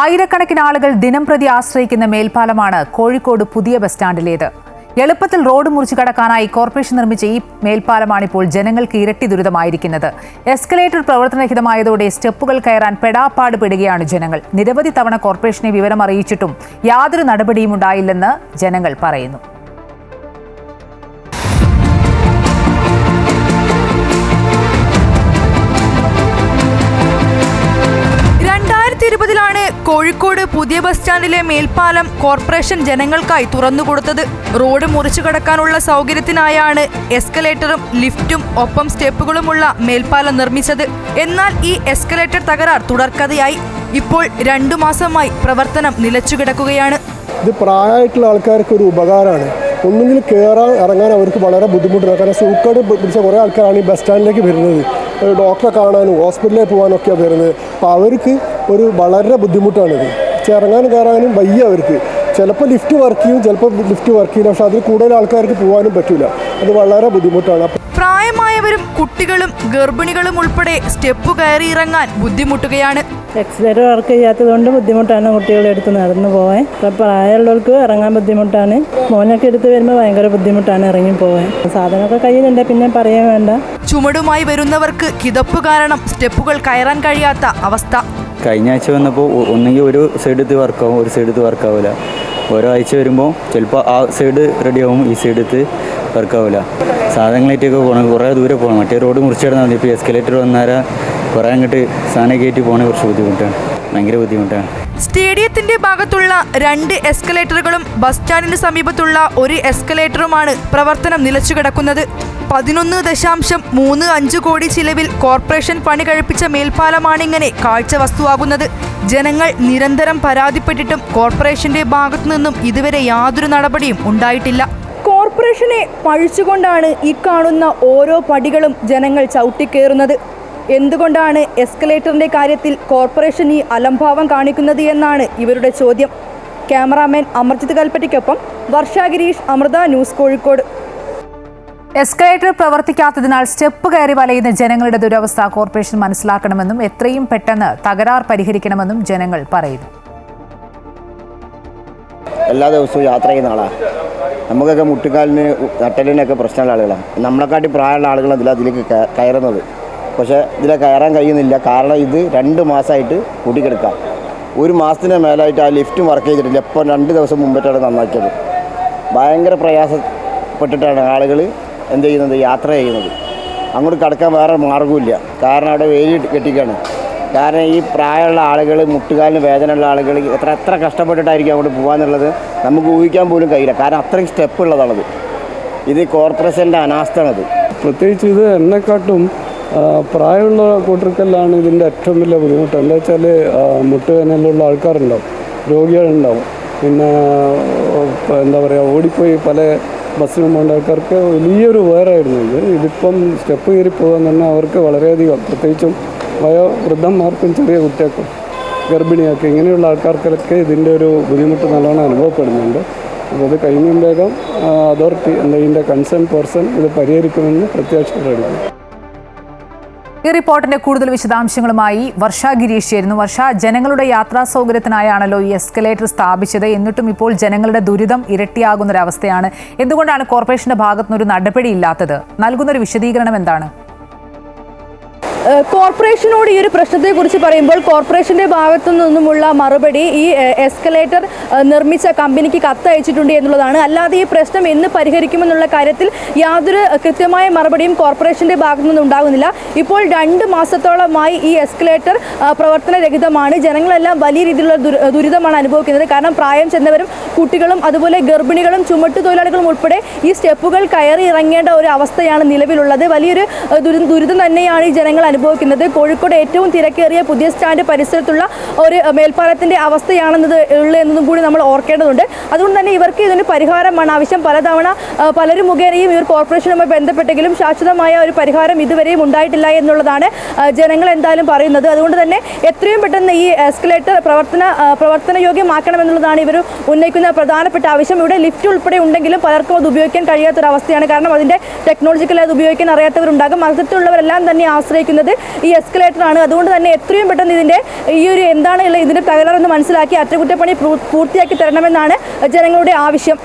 ആയിരക്കണക്കിന് ആളുകൾ ദിനം പ്രതി ആശ്രയിക്കുന്ന മേൽപ്പാലമാണ് കോഴിക്കോട് പുതിയ ബസ് സ്റ്റാൻഡിലേത്. എളുപ്പത്തിൽ റോഡ് മുറിച്ചു കടക്കാനായി കോർപ്പറേഷൻ നിർമ്മിച്ച ഈ മേൽപ്പാലമാണിപ്പോൾ ജനങ്ങൾക്ക് ഇരട്ടി ദുരിതമായിരിക്കുന്നത്. എസ്കലേറ്റർ പ്രവർത്തനരഹിതമായതോടെ സ്റ്റെപ്പുകൾ കയറാൻ പെടാപ്പാട് പെടുകയാണ് ജനങ്ങൾ. നിരവധി തവണ കോർപ്പറേഷനെ വിവരം അറിയിച്ചിട്ടും യാതൊരു നടപടിയും ഉണ്ടായില്ലെന്ന് ജനങ്ങൾ പറയുന്നു. കോഴിക്കോട് പുതിയ ബസ് സ്റ്റാൻഡിലെ മേൽപ്പാലം കോർപ്പറേഷൻ ജനങ്ങൾക്കായി തുറന്നുകൊടുത്തത്. റോഡ് മുറിച്ചു കടക്കാനുള്ള സൗകര്യത്തിനായാണ് എസ്കലേറ്ററും ലിഫ്റ്റും ഒപ്പം സ്റ്റെപ്പുകളുമുള്ള മേൽപ്പാലം നിർമ്മിച്ചത്. എന്നാൽ ഈ എസ്കലേറ്റർ തകരാർ തുടർക്കഥയായി. ഇപ്പോൾ രണ്ടു മാസമായി പ്രവർത്തനം നിലച്ചുകിടക്കുകയാണ്. ഇത് പ്രായമായിട്ടുള്ള ആൾക്കാർക്ക് ഒരു ഉപകാരമാണ്. ഒന്നുകിൽ കയറാൻ ഇറങ്ങാൻ അവർക്ക് വളരെ ബുദ്ധിമുട്ടാണ്. കാരണം സൂക്കേട് പിടിച്ച കുറേ ആൾക്കാരാണ് ഈ ബസ് സ്റ്റാൻഡിലേക്ക് വരുന്നത്. ഡോക്ടറെ കാണാനും ഹോസ്പിറ്റലിൽ പോകാനൊക്കെയാണ് വരുന്നത്. അപ്പോൾ അവർക്ക് ഒരു വളരെ ബുദ്ധിമുട്ടാണിത് ഇറങ്ങാനും കയറാനും വയ്യ അവർക്ക്. ചിലപ്പോൾ ലിഫ്റ്റ് വർക്ക് ചെയ്യും ചിലപ്പോൾ ലിഫ്റ്റ് വർക്ക് ചെയ്യില്ല. പക്ഷെ അതിൽ കൂടുതൽ ആൾക്കാർക്ക് പോകാനും പറ്റില്ല അത് വളരെ ബുദ്ധിമുട്ടാണ്. പ്രായമായവരും കുട്ടികളും ഗർഭിണികളും ഉൾപ്പെടെ സ്റ്റെപ്പ് കയറി ഇറങ്ങാൻ ബുദ്ധിമുട്ടുകയാണ്. എക്സിലേറ്റർ വർക്ക് ചെയ്യാത്തതുകൊണ്ട് ബുദ്ധിമുട്ടാണ് കുട്ടികളെ എടുത്ത് നടന്നു പോകാൻ ഇപ്പം പ്രായമുള്ളവർക്ക് ഇറങ്ങാൻ ബുദ്ധിമുട്ടാണ്. മോനൊക്കെ എടുത്ത് വരുമ്പോൾ ഭയങ്കര ബുദ്ധിമുട്ടാണ് ഇറങ്ങി പോകാൻ സാധനമൊക്കെ കയ്യിലുണ്ട് പിന്നെ പറയാൻ വേണ്ട. ചുമടുമായി വരുന്നവർക്ക് കിതപ്പ് കാരണം സ്റ്റെപ്പുകൾ കയറാൻ കഴിയാത്ത അവസ്ഥ. കഴിഞ്ഞ ആഴ്ച വന്നപ്പോൾ ഒന്നെങ്കിൽ ഒരു സൈഡത്ത് വർക്കാവും ഒരു സൈഡ് സൈഡത്ത് വർക്കാവില്ല ഓരോ ആഴ്ച വരുമ്പോൾ ചിലപ്പോൾ ആ സൈഡ് റെഡിയാവും ഈ സൈഡ് സൈഡത്ത് വർക്കാവില്ല സാധനങ്ങളായിട്ടൊക്കെ പോകണം കുറേ ദൂരെ പോകണം മറ്റേ റോഡ് മുറിച്ചിടുന്നാൽ ഇപ്പോൾ എസ്കലേറ്റർ വന്നാരാ? കുറേ അങ്ങോട്ട് സാധനം കയറ്റി പോകണേ കുറച്ച് ബുദ്ധിമുട്ടാണ്. ഭയങ്കര ബുദ്ധിമുട്ടാണ്. സ്റ്റേഡിയത്തിന്റെ ഭാഗത്തുള്ള രണ്ട് എസ്കലേറ്ററുകളും ബസ് സ്റ്റാൻഡിന് സമീപത്തുള്ള ഒരു എസ്കലേറ്ററുമാണ് പ്രവർത്തനം നിലച്ചുകിടക്കുന്നത്. പതിനൊന്ന് ദശാംശം മൂന്ന് അഞ്ച് കോടി ചിലവിൽ കോർപ്പറേഷൻ പണി കഴിപ്പിച്ച മേൽപ്പാലമാണിങ്ങനെ കാഴ്ച വസ്തുവാകുന്നത് ജനങ്ങൾ നിരന്തരം പരാതിപ്പെട്ടിട്ടും കോർപ്പറേഷന്റെ ഭാഗത്തു നിന്നും ഇതുവരെ യാതൊരു നടപടിയും ഉണ്ടായിട്ടില്ല. കോർപ്പറേഷനെ പഴിച്ചുകൊണ്ടാണ് ഈ കാണുന്ന ഓരോ പടികളും ജനങ്ങൾ ചവിട്ടിക്കേറുന്നത്. എന്തുകൊണ്ടാണ് എസ്കലേറ്ററിന്റെ കാര്യത്തിൽ കോർപ്പറേഷൻ ഈ അലംഭാവം കാണിക്കുന്നത് എന്നാണ് ഇവരുടെ ചോദ്യം. ക്യാമറാമാൻ അമർജിത് കൽപ്പറ്റയ്ക്കൊപ്പം വർഷ ഗിരീഷ് അമൃത ന്യൂസ് കോഴിക്കോട്. എസ്കലേറ്റർ പ്രവർത്തിക്കാത്തതിനാൽ സ്റ്റെപ്പ് കയറി വലയുന്ന ജനങ്ങളുടെ ദുരവസ്ഥ കോർപ്പറേഷൻ മനസ്സിലാക്കണമെന്നും എത്രയും പെട്ടെന്ന് തകരാർ പരിഹരിക്കണമെന്നും ജനങ്ങൾ പറയുന്നു. എല്ലാ ദിവസവും യാത്ര ചെയ്യുന്ന ആളാണ് നമുക്കൊക്കെ മുട്ടുകാലിന് നട്ടലിനൊക്കെ പ്രശ്നമുള്ള ആളുകളാണ് നമ്മളെക്കാട്ടി പ്രായമുള്ള ആളുകൾ അതിൽ അതിലേക്ക് കയറുന്നത്. പക്ഷേ ഇതിലെ കയറാൻ കഴിയുന്നില്ല. കാരണം ഇത് രണ്ട് മാസമായിട്ട് കൂട്ടിക്കെടുക്കാം. ഒരു മാസത്തിന് മേലായിട്ട് ആ ലിഫ്റ്റും വർക്ക് ചെയ്തിട്ടില്ല. ഇപ്പോൾ രണ്ട് ദിവസം മുമ്പിട്ടാണ് നന്നാക്കിയത്. ഭയങ്കര പ്രയാസപ്പെട്ടിട്ടാണ് ആളുകൾ എന്ത് ചെയ്യുന്നത്? യാത്ര ചെയ്യുന്നത്. അങ്ങോട്ട് കടക്കാൻ വേറെ മാർഗമില്ല കാരണം അവിടെ വേലി കെട്ടിക്കാണ്. കാരണം ഈ പ്രായമുള്ള ആളുകൾ മുട്ടുകാലിന് വേദനയുള്ള ആളുകൾ എത്ര എത്ര കഷ്ടപ്പെട്ടിട്ടായിരിക്കും അങ്ങോട്ട് പോകാമെന്നുള്ളത് നമുക്ക് ഊഹിക്കാൻ പോലും കഴിയില്ല. കാരണം അത്രയും സ്റ്റെപ്പ് ഉള്ളതാണത്. ഇത് കോർപ്പറേഷന്റെ അനാസ്ഥയാണത്. പ്രത്യേകിച്ച് ഇത് എന്നെക്കാട്ടും പ്രായമുള്ള കൂട്ടർക്കെല്ലാം ഇതിന്റെ ഏറ്റവും വലിയ ബുദ്ധിമുട്ട്. എന്താ വെച്ചാൽ മുട്ടുവേനലുള്ള ആൾക്കാരുണ്ടാവും രോഗികളുണ്ടാവും. പിന്നെ എന്താ പറയുക ഓടിപ്പോയി പല ബസ്സിനും പോകേണ്ട ആൾക്കാർക്ക് വലിയൊരു ഉപകാരമായിരുന്നു ഇത്. ഇതിപ്പം സ്റ്റെപ്പ് കയറി പോകാൻ തന്നെ അവർക്ക് വളരെയധികം പ്രത്യേകിച്ചും വയോവൃദ്ധന്മാർക്കും ചെറിയ കുട്ടികൾക്കും ഗർഭിണിയൊക്കെ ഇങ്ങനെയുള്ള ആൾക്കാർക്കൊക്കെ ഇതിന്റെ ഒരു ബുദ്ധിമുട്ട് നല്ലോണം അനുഭവപ്പെടുന്നുണ്ട്. അപ്പോൾ അത് കഴിയും വേഗം അതോറിറ്റി എന്താ ഇതിന്റെ കൺസേൺ പേഴ്സൺ ഇത് പരിഹരിക്കുമെന്ന് പ്രത്യാശപ്പെടുന്നു ഈ റിപ്പോർട്ടിന്റെ കൂടുതൽ വിശദാംശങ്ങളുമായി വർഷ ഗിരീഷ് ചേരുന്നു. വർഷ ജനങ്ങളുടെ യാത്രാ സൗകര്യത്തിനായാണല്ലോ ഈ എസ്കലേറ്റർ സ്ഥാപിച്ചത്. എന്നിട്ടും ഇപ്പോൾ ജനങ്ങളുടെ ദുരിതം ഇരട്ടിയാകുന്നൊരവസ്ഥയാണ്. എന്തുകൊണ്ടാണ് കോർപ്പറേഷന്റെ ഭാഗത്തുനിന്നൊരു നടപടിയില്ലാത്തത് നൽകുന്നൊരു വിശദീകരണം എന്താണ്? കോർപ്പറേഷനോട് ഈ ഒരു പ്രശ്നത്തെക്കുറിച്ച് പറയുമ്പോൾ കോർപ്പറേഷന്റെ ഭാഗത്തു നിന്നുമുള്ള മറുപടി ഈ എസ്കലേറ്റർ നിർമ്മിച്ച കമ്പനിക്ക് കത്തയച്ചിട്ടുണ്ട് എന്നുള്ളതാണ്. അല്ലാതെ ഈ പ്രശ്നം എന്ന് പരിഹരിക്കുമെന്നുള്ള കാര്യത്തിൽ യാതൊരു കൃത്യമായ മറുപടിയും കോർപ്പറേഷന്റെ ഭാഗത്തു നിന്ന് ഉണ്ടാകുന്നില്ല. ഇപ്പോൾ രണ്ട് മാസത്തോളമായി ഈ എസ്കലേറ്റർ പ്രവർത്തനരഹിതമാണ്. ജനങ്ങളെല്ലാം വലിയ രീതിയിലുള്ള ദുരിതമാണ് അനുഭവിക്കുന്നത്. കാരണം പ്രായം ചെന്നവരും കുട്ടികളും അതുപോലെ ഗർഭിണികളും ചുമട്ടുതൊഴിലാളികളും ഉൾപ്പെടെ ഈ സ്റ്റെപ്പുകൾ കയറി ഇറങ്ങേണ്ട ഒരു അവസ്ഥയാണ് നിലവിലുള്ളത്. വലിയൊരു ദുരി- ദുരിതം തന്നെയാണ് ഈ ജനങ്ങൾ അനുഭവിക്കുന്നത്? കോഴിക്കോട് ഏറ്റവും തിരക്കേറിയ പുതിയ സ്റ്റാൻഡ് പരിസരത്തുള്ള ഒരു മേൽപ്പാലത്തിന്റെ അവസ്ഥയാണെന്നത് ഉള്ളത് എന്നതും കൂടി നമ്മൾ ഓർക്കേണ്ടതുണ്ട്. അതുകൊണ്ട് തന്നെ ഇവർക്ക് ഇതിന് പരിഹാരമാണ്. ആവശ്യം പലതവണ പലരും മുഖേനയും ഇവർ കോർപ്പറേഷനുമായി ബന്ധപ്പെട്ടെങ്കിലും ശാശ്വതമായ ഒരു പരിഹാരം ഇതുവരെയും ഉണ്ടായിട്ടില്ല എന്നുള്ളതാണ് ജനങ്ങൾ എന്തായാലും പറയുന്നത്. അതുകൊണ്ട് തന്നെ എത്രയും പെട്ടെന്ന് ഈ എസ്കലേറ്റർ പ്രവർത്തന പ്രവർത്തനയോഗ്യമാക്കണമെന്നുള്ളതാണ് ഇവർ ഉന്നയിക്കുന്ന പ്രധാനപ്പെട്ട ആവശ്യം. ഇവിടെ ലിഫ്റ്റ് ഉൾപ്പെടെ ഉണ്ടെങ്കിലും പലർക്കും അത് ഉപയോഗിക്കാൻ കഴിയാത്തൊരവസ്ഥയാണ്. കാരണം അതിന്റെ ടെക്നോളജിക്കൽ അത് ഉപയോഗിക്കാൻ അറിയാത്തവരുണ്ടാകും. അത്തരത്തിലുള്ളവരെല്ലാം തന്നെ ആശ്രയിക്കുന്നത് വരുന്നത് ഈ എസ്കലേറ്റർ ആണ്. അതുകൊണ്ട് തന്നെ എത്രയും പെട്ടെന്ന് ഇതിന്റെ ഈ ഒരു എന്താണ് ഇതിന്റെ തകരാറെന്ന് മനസ്സിലാക്കി അറ്റകുറ്റപ്പണി പൂർത്തിയാക്കി തരണമെന്നാണ് ജനങ്ങളുടെ ആവശ്യം.